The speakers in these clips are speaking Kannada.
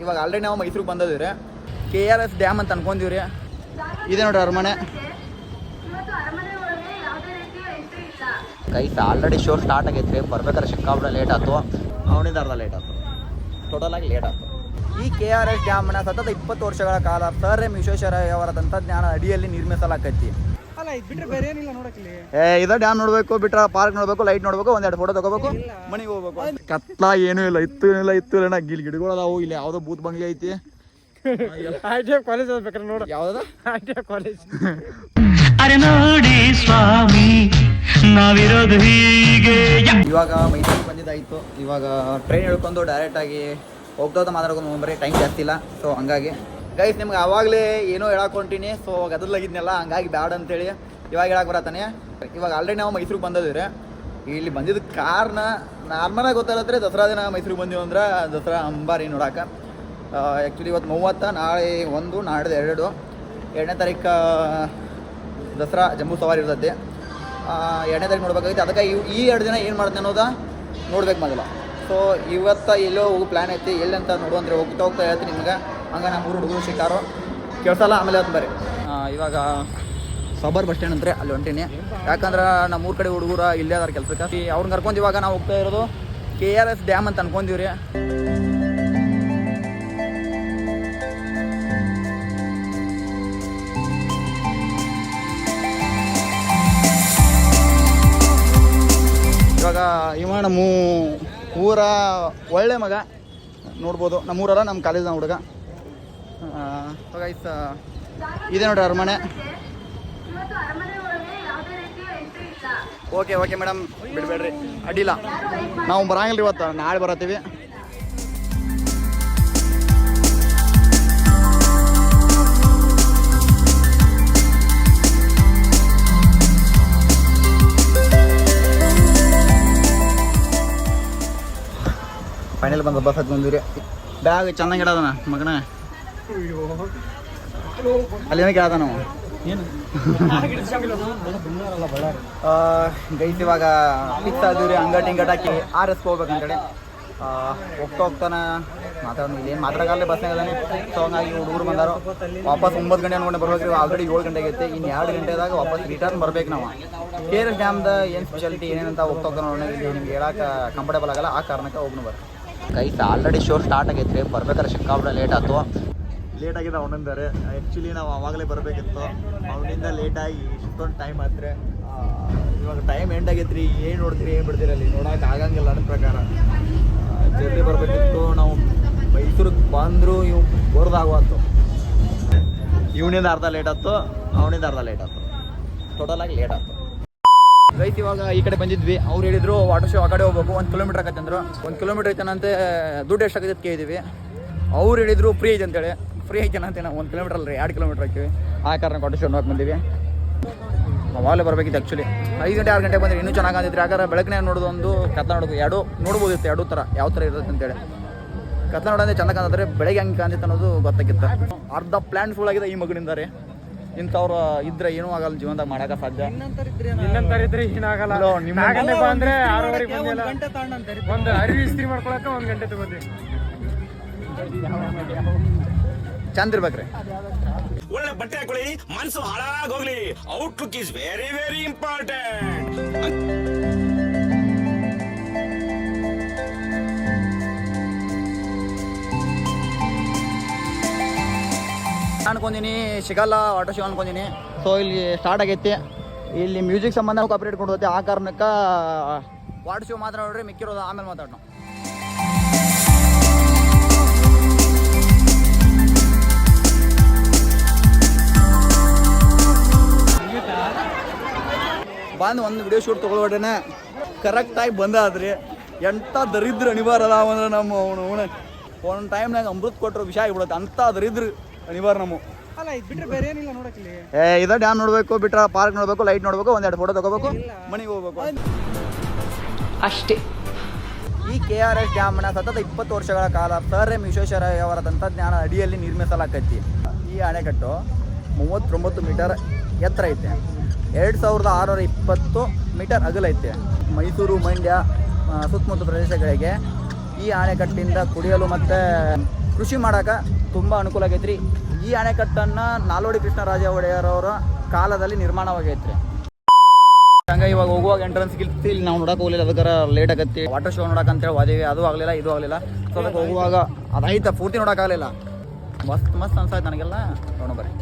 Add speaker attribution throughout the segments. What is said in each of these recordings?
Speaker 1: ಇವಾಗ ಆಲ್ರೆಡಿ ನಾವು ಮೈಸೂರಿಗೆ ರೀ ಕೆ ಆರ್ ಎಸ್ ಡ್ಯಾಮ್ ಅಂತ ಅನ್ಕೊಂತೀವ್ರಿ ಇದೆ ನೋಡ್ರಿ ಅರಮನೆ. ಕೈಸ್ ಆಲ್ರೆಡಿ ಶೋ ಸ್ಟಾರ್ಟ್ ಆಗೈತ್ರಿ. ಬರ್ಬೇಕಾದ್ರೆ ಸಿಕ್ಕಾಬಿಡ ಲೇಟ್ ಆಯ್ತು ಅವನಿಂದ ಅರ್ಧ ಲೇಟ್ ಆಯ್ತು ಟೋಟಲ್ ಆಗಿ ಲೇಟ್ ಆಯ್ತು ಈ ಕೆ ಆರ್ ಎಸ್ ಡ್ಯಾಮ್ನ ಸತತ ಇಪ್ಪತ್ತು ವರ್ಷಗಳ ಕಾಲ ಸರ್ ಎಂ ವಿಶ್ವೇಶ್ವರಯ್ಯ ಅವರ ತಂತ್ರಜ್ಞಾನ ಅಡಿಯಲ್ಲಿ ನಿರ್ಮಿಸಲಾಕೈತಿ.
Speaker 2: ಅಲ್ಲ ಇದು ಬಿಟ್ರೆ ಬೇರೆ ಏನಿಲ್ಲ ನೋಡಕ್ಲಿ
Speaker 1: ಏ ಇದ ಡ್ಯಾಮ್ ನೋಡ್ಬೇಕು ಬಿಟ್ರ ಪಾರ್ಕ್ ನೋಡ್ಬೇಕು ಲೈಟ್ ನೋಡ್ಬೇಕು ಒಂದೆರಡು ಫೋಟೋ ತಗೋಬೇಕು ಮನೆಗೆ ಹೋಗ್ಬೇಕು. ಕತ್ಲ ಏನೂ ಇಲ್ಲ ಇತ್ತು ಇಲ್ಲ ಇತ್ತು ಇಲ್ಲ ಗಿಲ್ ಗಿಡಗಳು ಅದಾವು ಇಲ್ಲಿ ಯಾವ್ದೋ ಬೂತ್ ಬಂಗ್ಲೆ ಐತಿ.
Speaker 2: ಕಾಲೇಜ್ ನೋಡು. ಕಾಲೇಜ್
Speaker 3: ಅರೆ ನೋಡಿ ಸ್ವಾಮಿ ನಾವಿರೋದು ಹೀಗೆ.
Speaker 1: ಇವಾಗ ಮೈಸೂರಿಗೆ ಬಂದಿದ್ದಾಯ್ತು. ಇವಾಗ ಟ್ರೈನ್ ಹಿಡ್ಕೊಂಡು ಡೈರೆಕ್ಟ್ ಆಗಿ ಹೋಗ್ತಾ ಹೋಗ್ತಾ ಮಾತಾಡ್ಕೊಂಡು ಬರೀ ಟೈಮ್ ಜಾಸ್ತಿ ಇಲ್ಲ. ಸೊ ಹಂಗಾಗಿ ಗೈಸ್ ನಿಮ್ಗೆ ಆವಾಗಲೇ ಏನೋ ಹೇಳಕ್ ಹೊಂಟೀನಿ. ಸೊ ಗದಲಾಗಿದ್ನಲ್ಲ ಹಂಗಾಗಿ ಬ್ಯಾಡ ಅಂತೇಳಿ ಇವಾಗ ಹೇಳಕ್ ಬರತ್ತಾನೆ. ಇವಾಗ ಆಲ್ರೆಡಿ ನಾವು ಮೈಸೂರಿಗೆ ಬಂದಿದ್ದೀವಿ ಇಲ್ಲಿ ಬಂದಿದ್ದ ಕಾರ್ನ ನಾರ್ಮಲಾಗಿ ಗೊತ್ತಾಗತ್ತೆ ದಸರಾ ದಿನ ಮೈಸೂರಿಗೆ ಬಂದೀವಿ ಅಂದ್ರೆ ದಸರಾ ಅಂಬಾರಿ ನೋಡಕ್ಕೆ ಆ್ಯಕ್ಚುಲಿ ಇವತ್ತು ಮೂವತ್ತ ನಾಳೆ ಒಂದು ನಾಡ್ದು ಎರಡು. ಎರಡನೇ ತಾರೀಕು ದಸರಾ ಜಂಬೂ ಸವಾರಿ ಇರ್ತೈತಿ. ಆ, ಎರಡನೇ ತಾರೀಕು ನೋಡ್ಬೇಕಾಗಿತ್ತು ಅದಕ್ಕೆ ಇವು ಈ ಎರಡು ದಿನ ಏನು ಮಾಡ್ತೀನಿ ಅನ್ನೋದ ನೋಡ್ಬೇಕು ಮೊದಲು. ಸೊ ಇವತ್ತು ಎಲ್ಲೋ ಹೋಗಿ ಪ್ಲ್ಯಾನ್ ಐತಿ. ಎಲ್ಲಂತ ನೋಡುವಂದ್ರೆ ಹೋಗ್ತಾ ಹೋಗ್ತಾ ಹೇಳ್ತೀನಿ ನಿಮ್ಗೆ. ಹಂಗೆ ನಮ್ಮ ಮೂರು ಹುಡುಗರು ಸಿಕ್ಕಾರು. ಕೇಳ್ಸಲ್ಲ, ಆಮೇಲೆ ಅಂತ ಬರ್ರಿ. ಇವಾಗ ಸಬರ್ ಬಸ್ ಸ್ಟ್ಯಾಂಡ್ ಅಂದರೆ ಅಲ್ಲಿ ಹೊಂಟೀನಿ. ಯಾಕಂದ್ರೆ ನಮ್ಮ ಮೂರು ಕಡೆ ಹುಡುಗರು ಇಲ್ಲೇ ಅದಾರ ಕೆಲಸಕ್ಕೆ. ಅವ್ರನ್ನ ಕರ್ಕೊಂಡು ಇವಾಗ ನಾವು ಹೋಗ್ತಾ ಇರೋದು ಕೆ ಆರ್ ಎಸ್ ಡ್ಯಾಮ್ ಅಂತ ಅನ್ಕೊಂಡಿವ್ರಿ. ಇವಾಗ ಇವ ನಮ್ಮ ಊರ ಒಳ್ಳೆ ಮಗ. ನೋಡ್ಬೋದು. ನಮ್ಮ ಊರಲ್ಲ ನಮ್ಮ ಕಾಲೇಜ್ನ ಹುಡುಗ. ಇಸ್ ಇದೆ ನೋಡ್ರಿ ಅರಮನೆ. ಓಕೆ ಓಕೆ ಮೇಡಮ್ ಬಿಡಬೇಡ್ರಿ. ಅಡ್ಡಿಲ್ಲ. ನಾವು ಬರಂಗಿಲ್ಲ ಇವತ್ತು. ನಾಳೆ ಬರತ್ತೀವಿ. ಫೈನಲ್ ಬಂದ ಬಸ್ ಹತ್ತಿ ಬಂದಿರಿ ಬ್ಯಾಗ್ ಚೆನ್ನಾಗಿ ಇಡೋದನ ಮಗನ. ಅಲ್ಲಿ ಏನಕ್ಕೆ ಆದ ನಾವು? ಗೈಸ್ ಇವಾಗ ಫಿಕ್ಸ್ ಆದಿವ್ರಿ ಅಂಗಟ್ ಹಿಂಗಟ್ ಹಾಕಿ ಆರ್ ಎಸ್ ಹೋಗ್ಬೇಕು ಅಂತೇಳಿ ಹೋಗ್ತಾ ಹೋಗ್ತಾನೆ. ಮಾತಾಡೋಣ ಏನು ಮಾತಾಡೋಲ್ಲ ಬಸ್ನಾಗ ಅದಾನೆ ಸೊ ಹಂಗಾಗಿ ಹುಡುಗರು ಬಂದಾರು. ವಾಪಸ್ ಒಂಬತ್ತು ಗಂಟೆ ಅನ್ಕೊಂಡು ಬರ್ಬೇಕು ಆಲ್ರೆಡಿ ಏಳು ಗಂಟೆ ಆಗೈತೆ. ಇನ್ನು ಎರಡು ಗಂಟೆದಾಗ ವಾಪಸ್ ರಿಟರ್ನ್ ಬರ್ಬೇಕು ನಾವು. ಕೆ ಆರ್ ಎಸ್ ಡ್ಯಾಮ್ದ ಏನು ಸ್ಪೆಷಾಲಿಟಿ ಏನೇನಂತ ಹೋಗ್ತಾ ಹೋಗ್ತಾ ನೋಡೋಣ. ಇಲ್ಲಿ ನಿಮ್ಗೆ ಹೇಳಕ್ಕೆ ಕಂಫರ್ಟೇಬಲ್ ಆಗಲ್ಲ. ಆ ಕಾರಣಕ್ಕೆ ಹೋಗ್ನು ಬರ್ರಿ ಗೈಸ್ ಆಲ್ರೆಡಿ ಶೋ ಸ್ಟಾರ್ಟ್ ಆಗೈತ್ರಿ. ಬರ್ಬೇಕಾದ್ರೆ ಸಿಕ್ಕಾಬಿಡ ಲೇಟ್ ಆಯ್ತು ಲೇಟ್ ಆಗಿದೆ ಅವನಿಂದರೆ. ಆ್ಯಕ್ಚುಲಿ ನಾವು ಆವಾಗಲೇ ಬರಬೇಕಿತ್ತು. ಅವನಿಂದ ಲೇಟಾಗಿ ಇಷ್ಟೊಂದು ಟೈಮ್ ಆದರೆ ಇವಾಗ ಟೈಮ್ ಎಂಡ್ ಆಗೈತ್ರಿ. ಏನು ನೋಡ್ತೀರಿ, ಏನು ಬಿಡ್ತೀರಿ ಅಲ್ಲಿ? ನೋಡೋಕೆ ಆಗಂಗಿಲ್ಲ ನನ್ನ ಪ್ರಕಾರ. ಜಲ್ದಿ ಬರಬೇಕಿತ್ತು. ನಾವು ಮೈಸೂರಿಗೆ ಬಂದರೂ ಇವ್ ಬರೋದಾಗುವತ್ತು. ಇವನಿಂದ ಅರ್ಧ ಲೇಟ್ ಆಯ್ತು. ಅವನಿಂದ ಅರ್ಧ ಲೇಟ್ ಆಯ್ತು. ಟೋಟಲ್ ಆಗಿ ಲೇಟ್ ಆಯ್ತು. ರೈತ ಇವಾಗ ಈ ಕಡೆ ಬಂದಿದ್ವಿ. ಅವ್ರು ಹೇಳಿದ್ರು ವಾಟರ್ ಶೋ ಆ ಕಡೆ ಹೋಗ್ಬೇಕು. ಒಂದು ಕಿಲೋಮೀಟರ್ ಆಗತ್ತೆ ಅಂದರು. ಒಂದು ಕಿಲೋಮೀಟರ್ ಐತನಂತೆ, ದುಡ್ಡು ಎಷ್ಟಾಗತ್ತೆ ಅಂತ ಕೇಳಿದ್ವಿ. ಅವ್ರು ಹೇಳಿದ್ರು ಫ್ರೀ ಐತೆ ಅಂತೇಳಿ. ಫ್ರೀ ಅಂತ ನಾವು ಒಂದು ಕಿಲೋಮೀಟರ್ ಅಲ್ರಿ ಎರಡು ಕಿಲೋಮೀಟರ್ ಹಾಕಿವಿ ಆ ಕಾರಣ ಕೊಟ್ಟು ಶೋ ನೋಡಕ್ಕೆ ಬಂದೀವಿ ಅವಾಗಲೇ ಬರಬೇಕಿತ್ತು ಆ್ಯಕ್ಚುಲಿ ಐದು ಗಂಟೆ ಆರು ಗಂಟೆ ಬಂದ್ರೆ ಇನ್ನೂ ಚೆನ್ನಾಗಿ ಅಂದಿತ್ತು ಯಾಕಂದ್ರೆ ಬೆಳಗ್ಗೆ ನೋಡೋದು ಒಂದು ಕತ್ಲ ನೋಡೋದು ಎರಡು ನೋಡ್ಬೋದಿತ್ತು ಎರಡು ಥರ ಯಾವ ಥರ ಇರುತ್ತೆ ಅಂತೇಳಿ. ಕತ್ಲ ನೋಡೋದೇ ಚೆನ್ನಾಗಿ ಕಾಣ್ತಾರೆ ಬೆಳಗ್ಗೆ ಹಂಗೆ ಕಾಣ್ತಿತ್ತು ಅನ್ನೋದು ಗೊತ್ತಾಗಿತ್ತು. ಅರ್ಧ ಪ್ಲ್ಯಾನ್ ಫುಲ್ ಆಗಿದೆ ಈ ಮಗನಿಂದ ರೀ. ಇಂಥವ್ರ ಇದ್ರೆ ಏನೂ ಆಗಲ್ಲ ಜೀವನದಾಗ ಮಾಡೋಕೆ ಸಾಧ್ಯ.
Speaker 2: ಇನ್ನಂತರಿದ್ರೆ ಏನಾಗಲ್ಲ ಗಂಟೆಗೆ ಬಂದ್ರೆ ಆರೂವರೆಗೆ ಬಂದಿಲ್ಲ. ಒಂದು ಅರಿವಿ ಇಸ್ತ್ರಿ ಮಾಡ್ಕೊಳಕ್ಕೆ ಒಂದು ಗಂಟೆ ತಗೋತೀವಿ.
Speaker 1: ಚಂದ ಇರ್ಬೇಕ್ರಿ.
Speaker 4: ಒಳ್ಳೆ ಬಟ್ಟೆ ಹಾಕೊಳ್ಳಿ ಮನಸ್ಸು ಹಾಳಾಗೋಗ್ಲಿ outlook is very very important
Speaker 1: ಅನ್ಕೊಂದಿನಿ ಸಿಗಲ್ಲ ಆಟೋ ಶೋ ಅನ್ಕೊಂದಿನಿ ಸೊ ಇಲ್ಲಿ ಸ್ಟಾರ್ಟ್ ಆಗೈತಿ. ಇಲ್ಲಿ ಮ್ಯೂಸಿಕ್ ಸಂಬಂಧ ಕಾಪರೇಟ್ ಕೊಡ್ತೈತಿ ಆ ಕಾರಣಕ್ಕೆ ವಾಟರ್ ಶೋ ಮಾತಾಡೋಡ್ರಿ ಮಿಕ್ಕಿರೋದು ಆಮೇಲೆ ಮಾತಾಡೋಣ ಬಂದು ಒಂದು ವಿಡಿಯೋ ಶೂಟ್ ತೊಗೊಳ್ಬೇಡನೆ. ಕರೆಕ್ಟಾಗಿ ಬಂದಾದ್ರಿ. ಎಂಥ ದರಿದ್ರ ಅನಿವಾರ್ಯ ಅದಾವ ಅಂದ್ರೆ ನಮ್ಮ ಅವನು ಅವನು. ಒಂದು ಟೈಮ್ನಾಗ ಅಮೃತ ಕೊಟ್ಟರು ವಿಷಯ ಆಗಿಬಿಡುತ್ತೆ. ಅಂಥ ದರಿದ್ರ ಅನಿವಾರ್ಯ ನಮ್ಮ
Speaker 2: ಅಲ್ಲ ಬಿಟ್ರೆ ಬೇರೆ ಏನಿಲ್ಲ ನೋಡಕ್ಲಿ
Speaker 1: ಏ ಇದ ಡ್ಯಾಮ್ ನೋಡಬೇಕು ಬಿಟ್ರ ಪಾರ್ಕ್ ನೋಡಬೇಕು ಲೈಟ್ ನೋಡಬೇಕು ಒಂದೆರಡು ಫೋಟೋ ತಗೋಬೇಕು ಮನೆಗೆ ಹೋಗ್ಬೇಕು.
Speaker 5: ಅಷ್ಟೇ.
Speaker 1: ಈ ಕೆ ಆರ್ ಎಸ್ ಡ್ಯಾಮ್ನ ಸತತ ಇಪ್ಪತ್ತು ವರ್ಷಗಳ ಕಾಲ ಸರ್ ಎಂ ವಿಶ್ವೇಶ್ವರಯ್ಯ ಅವರ ತಂತ್ರಜ್ಞಾನ ಅಡಿಯಲ್ಲಿ ನಿರ್ಮಿಸಲಾಕೈತಿ. ಈ ಅಣೆಕಟ್ಟು ಮೂವತ್ತೊಂಬತ್ತು ಮೀಟರ್ ಎತ್ತರ ಐತೆ. ಎರಡು ಸಾವಿರದ ಆರುನೂರ ಇಪ್ಪತ್ತು ಮೀಟರ್ ಅಗಲೈತೆ. ಮೈಸೂರು, ಮಂಡ್ಯ ಸುತ್ತಮುತ್ತ ಪ್ರದೇಶಗಳಿಗೆ ಈ ಅಣೆಕಟ್ಟಿಂದ ಕುಡಿಯಲು ಮತ್ತು ಕೃಷಿ ಮಾಡೋಕೆ ತುಂಬ ಅನುಕೂಲ ಆಗೈತ್ರಿ. ಈ ಅಣೆಕಟ್ಟನ್ನು ನಾಲ್ವಡಿ ಕೃಷ್ಣರಾಜ ಒಡೆಯರ್ ಅವರ ಕಾಲದಲ್ಲಿ ನಿರ್ಮಾಣವಾಗೈತ್ರಿ. ಹಂಗ ಇವಾಗ ಹೋಗುವಾಗ ಎಂಟ್ರೆನ್ಸ್ ಇಲ್ಲಿ ನಾವು ನೋಡಕ್ಕೆ ಹೋಗಲಿಲ್ಲ, ಅದಕ್ಕಾರ ಲೇಟ್ ಆಗತ್ತೆ. ವಾಟರ್ ಶೋ ನೋಡಕ್ಕೆ ಅಂತೇಳಿ ಹೋದೇವಿ ಅದು ಆಗಲಿಲ್ಲ, ಇದು ಆಗಲಿಲ್ಲ. ಸೊ ಅದಕ್ಕೆ ಹೋಗುವಾಗ ಅದಾಯ್ತ, ಪೂರ್ತಿ ನೋಡೋಕ್ಕಾಗಲಿಲ್ಲ ಮಸ್ತ್ ಮಸ್ತ್ ಅನ್ಸಾಯ್ತು ನನಗೆಲ್ಲ. ನೋಡೋ ಬರ್ರಿ.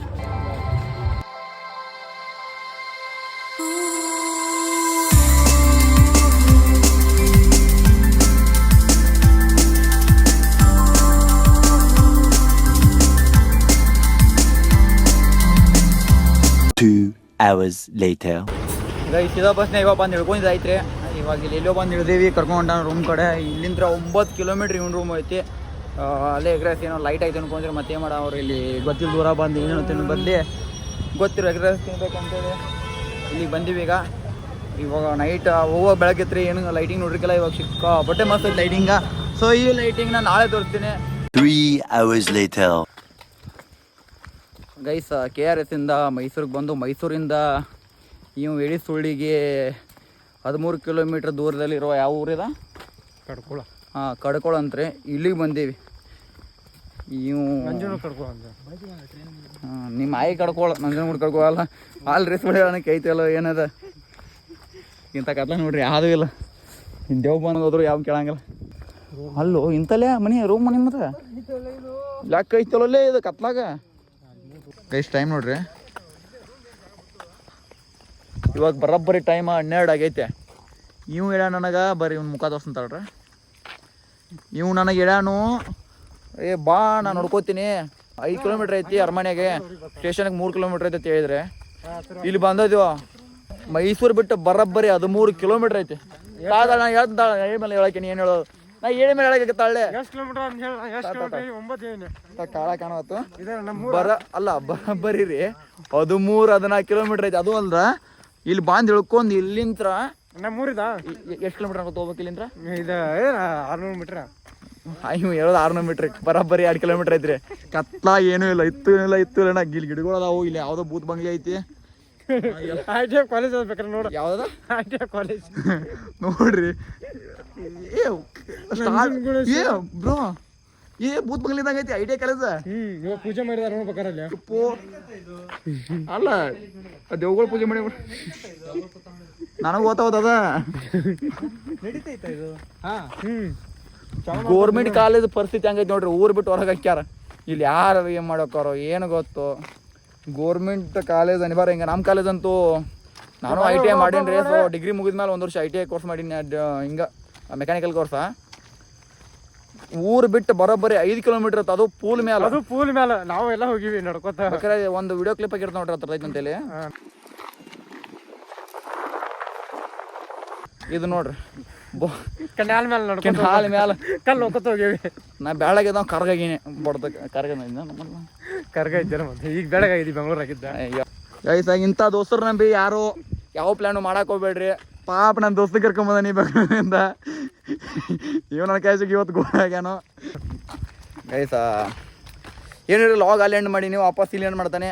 Speaker 6: Hours later.
Speaker 1: ಬಸ್ ಬಸ್ನ ಇವಾಗ ಬಂದು ಹಿಡ್ಕೊಂಡಿದ್ದೈತ್ರಿ ಇವಾಗ ಇಲ್ಲಿ ಎಲ್ಲೋ ಬಂದು ಹಿಡ್ದೇವಿ ಕರ್ಕೊಂಡು ರೂಮ್ ಕಡೆ. ಇಲ್ಲಿಂದ ಒಂಬತ್ತು ಕಿಲೋಮೀಟ್ರ್ ಇವ್ನ ರೂಮ್ ಐತಿ. ಅಲ್ಲೇ ಎಗ್ರೆಸ್ ಏನೋ ಲೈಟ್ ಐತೆ ಅನ್ಕೊಂಡ್ರೆ ಮತ್ತೆ ಮಾಡೋ ಅವ್ರು ಇಲ್ಲಿ ಗೊತ್ತಿಲ್ಲ ದೂರ ಬಂದು ಏನು ತಿನ್ನೋ ಬದಲಿ. ಗೊತ್ತಿರೋ ಎಗ್ರೆಸ್ ತಿನ್ಬೇಕಂತೇಳಿ. ಇಲ್ಲಿಗೆ ಬಂದೀವಿ ಈಗ. ಇವಾಗ ನೈಟ್ ಹೋಗೋ ಬೆಳಗ್ಗೆತ್ರಿ ಏನು ಲೈಟಿಂಗ್ ನೋಡ್ರಿಕಲ್ಲ ಇವಾಗ ಸಿಕ್ಕ ಬಟ್ಟೆ ಮಸ್ತ್ ಲೈಟಿಂಗ ಸೊ ಈ ಲೈಟಿಂಗ್ನ ನಾಳೆ ತೋರಿಸ್ತೀನಿ.
Speaker 6: Three hours later.
Speaker 1: Guys K R S ಇಂದ ಮೈಸೂರಿಗೆ ಬಂದು ಮೈಸೂರಿಂದ ಇವು ಎಳಿ ಸುಳ್ಳಿಗೆ ಹದಿಮೂರು ಕಿಲೋಮೀಟ್ರ್ ದೂರದಲ್ಲಿರುವ ಯಾವ ಊರಿದ?
Speaker 2: ಕಡ್ಕೊಳ.
Speaker 1: ಹಾಂ ಕಡ್ಕೊಳ ರೀ ಇಲ್ಲಿಗೆ ಬಂದೀವಿ. ಇವು ನಿಮ್ಮ ಆಯಿ ಕಡ್ಕೊಳ ನಂಜನಗೂಡು ಕಡ್ಕೊಳಲ್ಲ ರೀ ರಿಸ್ ಹೊಡೆಯೋಣಕ್ಕೆ ಐತಲ್ಲ ಏನದ? ಇಂಥ ಕತ್ಲ ನೋಡ್ರಿ ಯಾವುದೂ ಇಲ್ಲ. ದೇವ್ ಬಂದು ಹೋದ್ರು ಯಾವ ಕೇಳಂಗಿಲ್ಲ. ಅಲ್ಲೋ ಇಂತಲ್ಲೇ ಮನೆ ರೂಮ್ ಮನಿ ಮತ್ತೆ ಯಾಕೆ ಕೈತಲ್ಲೇ ಇದು ಕತ್ಲಾಗ? ಕೈಸ್ ಟೈಮ್ ನೋಡ್ರಿ. ಇವಾಗ ಬರೋಬ್ಬರಿ ಟೈಮ್ ಹನ್ನೆರಡು ಆಗೈತೆ. ಇವು ಹೇಳ್ಯಾನ ನನಗೆ ಬರೀ ಇವ್ನ ಮುಖ ತೋರ್ಸಂತಾಳ್ರಿ ಇವು ನನಗೆ ಹೇಳ್ಯಾನು ಏ ಬಾ ನಾನು ನೋಡ್ಕೋತೀನಿ. ಐದು ಕಿಲೋಮೀಟ್ರ್ ಐತಿ ಅರಮನೆಗೆ. ಸ್ಟೇಷನ್ಗೆ ಮೂರು ಕಿಲೋಮೀಟ್ರ್ ಐತೆ ಅಂತ ಹೇಳಿದ್ರೆ. ಇಲ್ಲಿ ಬಂದದ್ವು ಮೈಸೂರು ಬಿಟ್ಟು ಬರೋಬ್ಬರಿ ಹದಿಮೂರು ಕಿಲೋಮೀಟ್ರ್ ಐತಿ. ತಾಳ ನಾ ಹೇಳ್ತಾಳ ಹೇಳಿ ಮೇಲೆ ಹೇಳಕ್ಕೆ ನೀ ಏನು ಹೇಳೋದು? ನಾ ಹೇಳಿ ಮೇಲೆ ಹೇಳಕ್ಕೆ ತಾಳೆ. ಕಾಳ ಕಾಣವತ್ತು ಬರ ಅಲ್ಲ ಬರೋಬ್ಬರಿ ರೀ. ಹದಿಮೂರು ಹದಿನಾಲ್ಕು ಕಿಲೋಮೀಟ್ರ್ ಐತಿ. ಅದು ಅಲ್ರ ಇಲ್ಲಿ ಬಾಂದ್ ಇಳ್ಕೊಂಡು ಇಲ್ಲಿಂತ್ರ
Speaker 2: ನಮ್ಮೂರಿದ
Speaker 1: ಎಷ್ಟು ಕಿಲೋಮೀಟ್ರ್ ಹೋಗ್ಬೇಕು ಇಲ್ಲಿಂದ್ರ
Speaker 2: ಇದು ಆರ್ನೂರು ಮೀಟ್ರ
Speaker 1: ಇವ್ ಹೇಳೋದು ಆರ್ನೂರು ಮೀಟ್ರ್ ಬರೋಬ್ಬರಿ ಎರಡು ಕಿಲೋಮೀಟ್ರ್ ಐತ್ರಿ. ಕತ್ಲ ಏನೂ ಇಲ್ಲ ಇತ್ತು ಇಲ್ಲ ಇತ್ತು ಇಲ್ಲ. ಇಲ್ಲಿ ಗಿಡಗಳು ಅದಾವು. ಇಲ್ಲಿ ಯಾವುದೋ ಬೂತ್ ಬಂಗ್ಲೆ ಐತಿ.
Speaker 2: ಕಾಲೇಜ್ ಅದ ಬೇಕಾದ್ರೆ ನೋಡು.
Speaker 1: ಯಾವ್ದದ?
Speaker 2: ಐ ಕಾಲೇಜ್
Speaker 1: ನೋಡ್ರಿ. ಏ ಬ್ರೋ ಏ ಬೂತ್ ಬಂಗ್ಲಿದಾಗ ಐತಿ ಐಡಿಯಾ ಕಾಲೇಜ್
Speaker 2: ಪೂಜೆ ಮಾಡಿದಾರ ನೋಡ್ಬೇಕಾರೆ ಅಲ್ಲಿ
Speaker 1: ದೇವ್ಗಳ ಪೂಜೆ ಮಾಡಿ ನನಗೆ ಓದ್ತಾವದ
Speaker 2: ಹ್ಮ್.
Speaker 1: ಗೋರ್ಮೆಂಟ್ ಕಾಲೇಜ್ ಪರಿಸ್ಥಿತಿ ಹಂಗೈತಿ ನೋಡ್ರಿ ಊರ್ ಬಿಟ್ಟು ಹೊರಗೆ ಹಾಕ್ಯಾರ. ಇಲ್ಲಿ ಯಾರು ಏನು ಮಾಡೋಕ್ಕಾರೋ ಏನು ಗೊತ್ತು? ಗೋರ್ಮೆಂಟ್ ಕಾಲೇಜ್ ಅನಿವಾರ್ಯ ಹಿಂಗೆ ನಮ್ಮ ಕಾಲೇಜ್ ಅಂತೂ ನಾನು ಐ ಟಿ ಐ ಮಾಡೀನಿ ಸೊ ಡಿಗ್ರಿ ಮುಗಿದ್ಮೇಲೆ ಒಂದು ವರ್ಷ ಐ ಟಿ ಐ ಕೋರ್ಸ್ ಮಾಡೀನಿ ಹಿಂಗೆ ಮೆಕ್ಯಾನಿಕಲ್ ಕೋರ್ಸ ಊರು ಬಿಟ್ಟು ಬರೋಬ್ಬರಿ ಐದು ಕಿಲೋಮೀಟರ್ ಅದು ಪೂಲ್ ಮೇಲೆ
Speaker 2: ಅದು ಪೂಲ್ ಮೇಲೆ ನಾವೆಲ್ಲ ಎಲ್ಲ ಹೋಗಿವಿ ನಡ್ಕೋತ.
Speaker 1: ಬೇಕಾದ್ರೆ ಒಂದು ವಿಡಿಯೋ ಕ್ಲಿಪ್ ಆಗಿರ್ತ ನೋಡ್ರಿ ಹತ್ರ ಐತೆ ಅಂತೇಳಿ. ಇದು ನೋಡ್ರಿ.
Speaker 2: ಕೆನಾಲ್ ಮೇಲೆ ನಡ್ಕೋತ
Speaker 1: ಹಾಲ್ ಮ್ಯಾಲ.
Speaker 2: ಕಲ್ಲು ಹೋಗ್ಕೋತ ಹೋಗೇವಿ.
Speaker 1: ನಾ ಬೆಳಗ್ಗೆ ಕರ್ಗಾಗಿನಿ. ಬಡ್ದ ಕರ್ಗ
Speaker 2: ಕರ್ಗ ಐತೆ ಮತ್ತೆ ಈಗ ಬೆಳಗಾಗಿದ್ದಿ ಬೆಂಗಳೂರಾಗಿದ್ದ.
Speaker 1: ಗೈಸ್ ಇಂಥ ದೋಸ್ತರು ನಂಬಿ ಯಾರು ಯಾವ ಪ್ಲ್ಯಾನು ಮಾಡಕ್ ಹೋಗ್ಬೇಡ್ರಿ. ಪಾಪ ನನ್ನ ದೋಸ್ತ ಕರ್ಕೊಂಬಂದ ನೀ ಬೆಂಗಳೂರಿಂದ. ಇವ್ ನನ್ನ ಕಾಯ್ಸಿಗೆ ಇವತ್ತು ಗೋಳಾಗ್ಯಾನು ಗೈಸ ಏನಿಲ್ಲ ಲಾಗ್ ಅಲ್ಲಿ ಎಂಡ್ ಮಾಡಿ ನೀವು ವಾಪಸ್ ಇಲ್ಲಿ ಏನ್ ಮಾಡ್ತಾನೆ.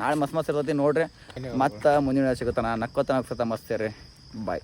Speaker 1: ನಾಳೆ ಮಸ್ತ್ ಮಸ್ತ್ ಇರ್ತೈತಿ ನೋಡ್ರಿ. ಮತ್ತೆ ಮುಂದಿನ ಸಿಗುತ್ತಾನ. ನಕ್ಕೋತ ನಕ್ಸತ್ತ ಮಸ್ತ್ ರೀ ಬಾಯ್